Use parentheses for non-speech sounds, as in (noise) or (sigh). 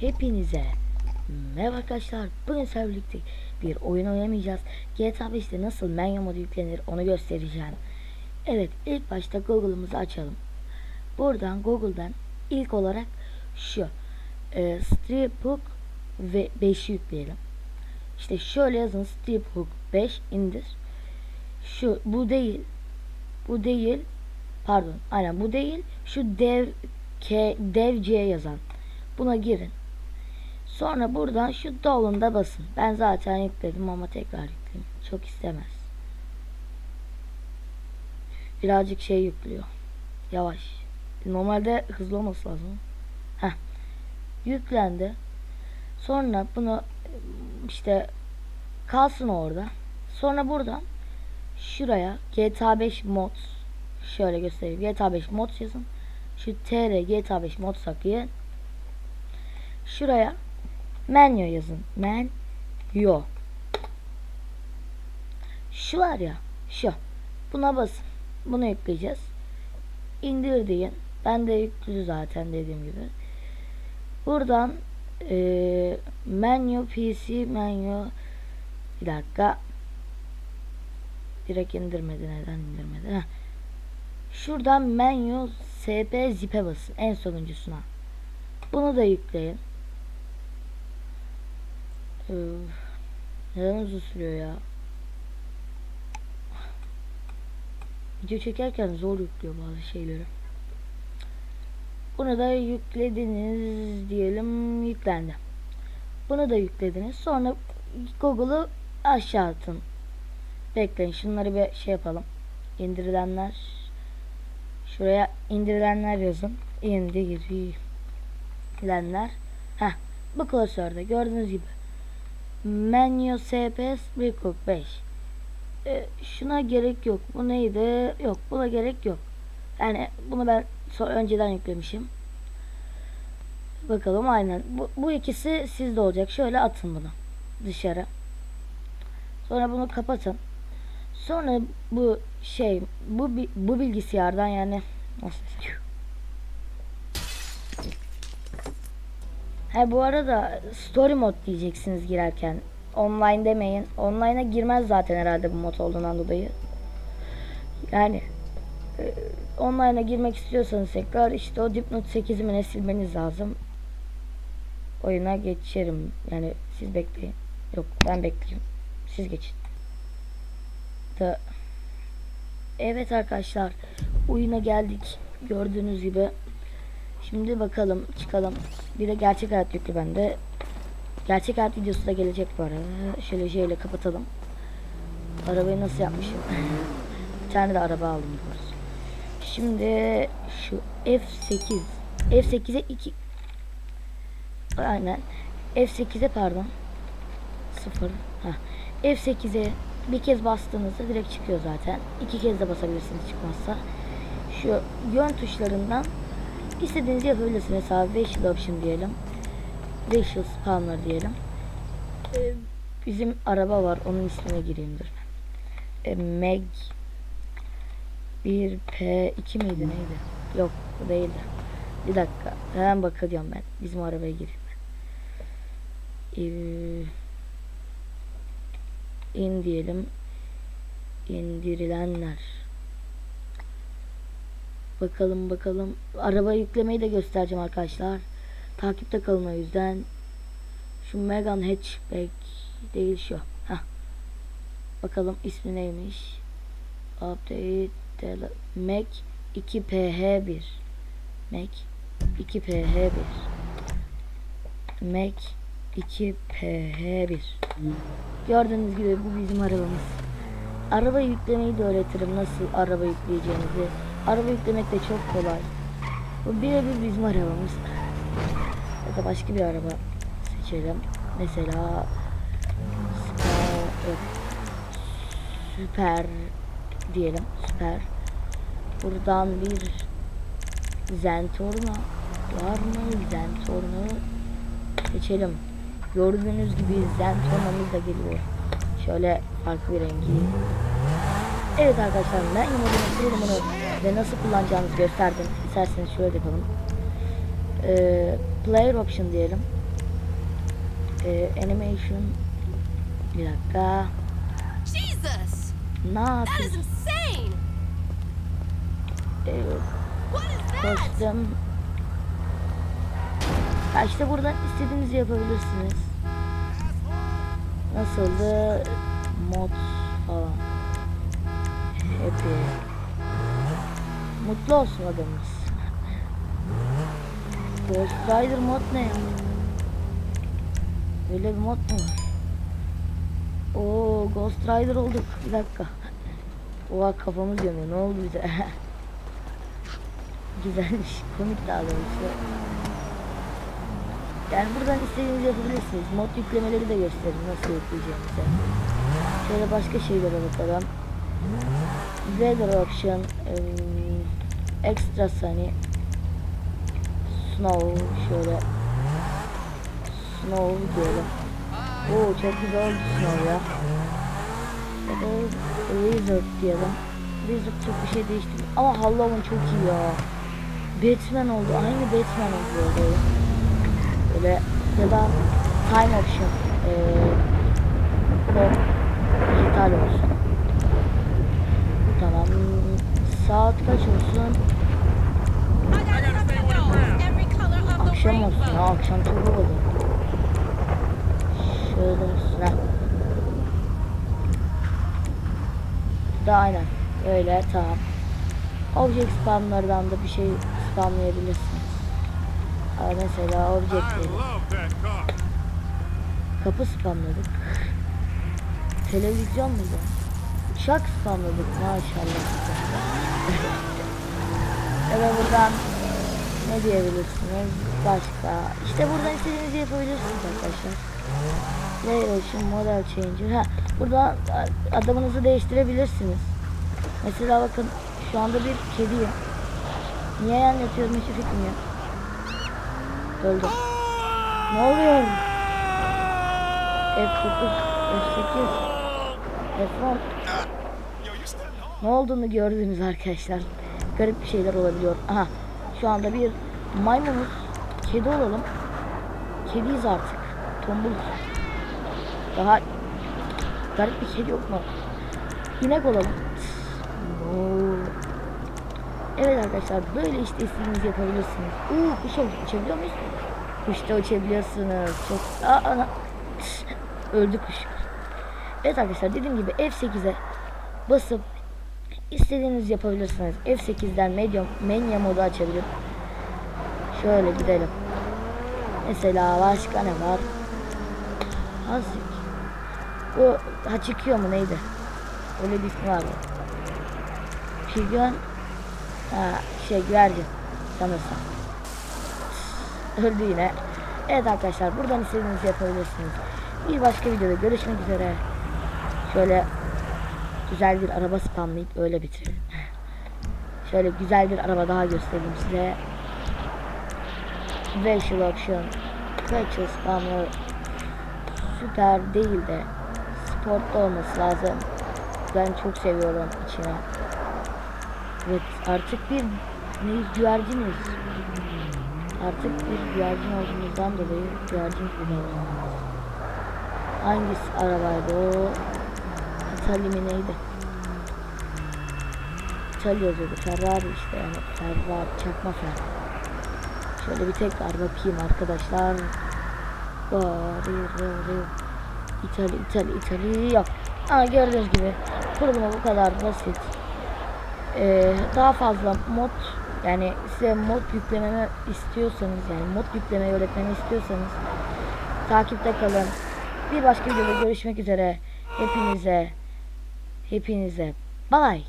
Hepinize merhaba arkadaşlar. Bugün sizlerle bir oyun oynamayacağız. GTA 5'te nasıl menu modu yüklenir onu göstereceğim. Evet ilk başta Google'ımızı açalım. Buradan Google'dan ilk olarak şu e, Striphook ve 5'i yükleyelim. İşte şöyle yazın Striphook 5 indir. Şu bu değil. Bu değil. Pardon. Aynen bu değil. Şu dev K dev C yazan. Buna girin. Sonra buradan şu download'a basın. Ben zaten yükledim ama tekrar yükleyeyim. Çok istemez. Birazcık şey yüklüyor. Yavaş. Normalde hızlı olması lazım. Heh. Yüklendi. Sonra bunu işte kalsın orada. Sonra buradan şuraya GTA 5 mods şöyle göstereyim. GTA 5 mods yazın. Şu tr GTA 5 mods saklayın. Şuraya menü yazın. Men yo. Şu var ya. Şu. Buna basın. Bunu yükleyeceğiz. İndir deyin. Ben de yüklü zaten dediğim gibi. Buradan e, menü PC menü bir dakika direkt indirmedi neden indirmedi Heh. şuradan menü sp zip'e basın en sonuncusuna bunu da yükleyin neden uzun sürüyor ya video çekerken zor yüklüyor bazı şeyleri bunu da yüklediniz diyelim yüklendi. Bunu da yüklediniz. Sonra Google'u aşağı atın. Bekleyin şunları bir şey yapalım. İndirilenler. Şuraya indirilenler yazın. İndirilenler. Heh. Bu klasörde gördüğünüz gibi. Menü SPS Recook 5. E, şuna gerek yok. Bu neydi? Yok. Buna gerek yok. Yani bunu ben önceden yüklemişim. Bakalım aynen. Bu, bu ikisi sizde olacak. Şöyle atın bunu dışarı. Sonra bunu kapatın. Sonra bu şey bu bu bilgisayardan yani nasıl Ha bu arada story mod diyeceksiniz girerken. Online demeyin. Online'a girmez zaten herhalde bu mod olduğundan dolayı. Yani e, online'a girmek istiyorsanız tekrar işte o Dipnot 8'i mi ne silmeniz lazım. Oyuna geçerim. Yani siz bekleyin. Yok ben bekleyeyim. Siz geçin. Da Evet arkadaşlar oyuna geldik. Gördüğünüz gibi. Şimdi bakalım çıkalım. Bir de gerçek hayat yüklü bende. Gerçek hayat videosu da gelecek bu arada. Şöyle şeyle kapatalım. Arabayı nasıl yapmışım? (laughs) Bir tane de araba aldım diyoruz. Şimdi şu F8 F8'e 2 Aynen F8'e pardon 0 F8'e bir kez bastığınızda direkt çıkıyor zaten. İki kez de basabilirsiniz çıkmazsa. Şu yön tuşlarından istediğinizi yapabilirsiniz. Mesela facial option diyelim. Facial spawner diyelim. Ee, bizim araba var. Onun ismine gireyim dur. Ee, Meg 1P2 miydi neydi? Yok bu değildi. Bir dakika. Hemen bakacağım ben. Bizim arabaya gireyim ben. Ee, in diyelim. İndirilenler. Bakalım bakalım. Araba yüklemeyi de göstereceğim arkadaşlar. Takipte kalın o yüzden. Şu Megan Hatchback değil şu. Heh. Bakalım ismi neymiş. Update Mac 2PH1 Mac 2PH1 Mac 2PH1 Gördüğünüz gibi bu bizim arabamız. Araba yüklemeyi de öğretirim nasıl araba yükleyeceğinizi. Araba yüklemek de çok kolay. Bu birebir bizim arabamız. Ya da başka bir araba seçelim. Mesela yok. Süper diyelim. Süper. Buradan bir Zentorno var mı? Zentorno seçelim. Gördüğünüz gibi Zentorno'muz da geliyor. Şöyle farklı bir rengi. Evet arkadaşlar ben modunu ve nasıl kullanacağınızı gösterdim. İsterseniz şöyle yapalım. Ee, player option diyelim. Ee, animation. Bir dakika. Jesus! Ne That is yapıyorsun? insane! Ee? Kostüm. Ya işte buradan istediğinizi yapabilirsiniz. Nasıldı? Mod falan. Happy. Mutlu olsun adamımız. Ghost Rider mod ne ya? Böyle bir mod mu var? Oo Ghost Rider olduk. Bir dakika. Oha kafamız yanıyor. Ne oldu bize? (laughs) Güzelmiş. Komik daha doğrusu. Yani buradan istediğinizi yapabilirsiniz. Mod yüklemeleri de gösterin nasıl yükleyeceğinizi. Şöyle başka şeylere bakalım. Weather Option Extra Sunny Snow şöyle Snow diyelim. Oo çok güzel oldu Snow ya. Ya da Wizard diyelim. Wizard çok bir şey değiştirdi. Ama Halloween çok iyi ya. Batman oldu. Aynı Batman oldu böyle. Böyle ya da Time Option. Eee Pro dijital olsun. Tamam. Saat kaç olsun? Akşam olsun. Ha, akşam çok oldu. Şöyle olsun. Ha. Da aynen. Öyle tamam. Object spamlardan da bir şey spamlayabilirsiniz. Aa, mesela object. Kapı spamladık. Televizyon muydu? Uçak spamladık maşallah. (laughs) ya da buradan ne diyebilirsiniz? Başka. İşte buradan istediğinizi yapabilirsiniz arkadaşlar. Relation model changer. Ha, burada adamınızı değiştirebilirsiniz. Mesela bakın şu anda bir kediyim. Niye yan yatıyorum hiç fikrim yok. Öldüm. Ne oluyor? F9, F8, F10. Ne olduğunu gördünüz arkadaşlar. Garip bir şeyler olabiliyor. Aha şu anda bir maymunuz. Kedi olalım. Kediyiz artık. Tombul. Daha garip bir kedi yok mu? İnek olalım. Oo. Evet arkadaşlar böyle işte istediğinizi yapabilirsiniz. Uuu kuş uçabiliyor muyuz? Kuşta uçabiliyorsunuz. Çok... Aa, ana. Öldü kuş. Evet arkadaşlar dediğim gibi F8'e basıp istediğiniz yapabilirsiniz. F8'den medium mania modu açabilirim. Şöyle gidelim. Mesela başka ne var? Hasik. Bu ha çıkıyor mu neydi? Öyle bir ismi vardı. Pigeon ha şey güvercin sanırsam. Öldü yine. Evet arkadaşlar buradan istediğinizi yapabilirsiniz. Bir başka videoda görüşmek üzere. Şöyle güzel bir araba spamlayıp öyle bitirelim. Şöyle güzel bir araba daha göstereyim size. Facial Option Facial spamlı süper değil de sportlu olması lazım. Ben çok seviyorum içine. Evet artık bir neyiz güverciniz. Artık bir güvercin olduğumuzdan dolayı güvercin gibi. Hangisi arabaydı o? Mı neydi? İtalya yazıyordu. Ferrari işte yani. Ferrari, çakma Ferrari. Şöyle bir tekrar bakayım arkadaşlar. Bari, İtalya, İtalya, İtalya yok. Ama gördüğünüz gibi kurulumu bu kadar basit. Ee, daha fazla mod yani size mod yüklememi istiyorsanız yani mod yüklemeyi öğretmemi istiyorsanız takipte kalın. Bir başka videoda görüşmek üzere. Hepinize hepinize bye.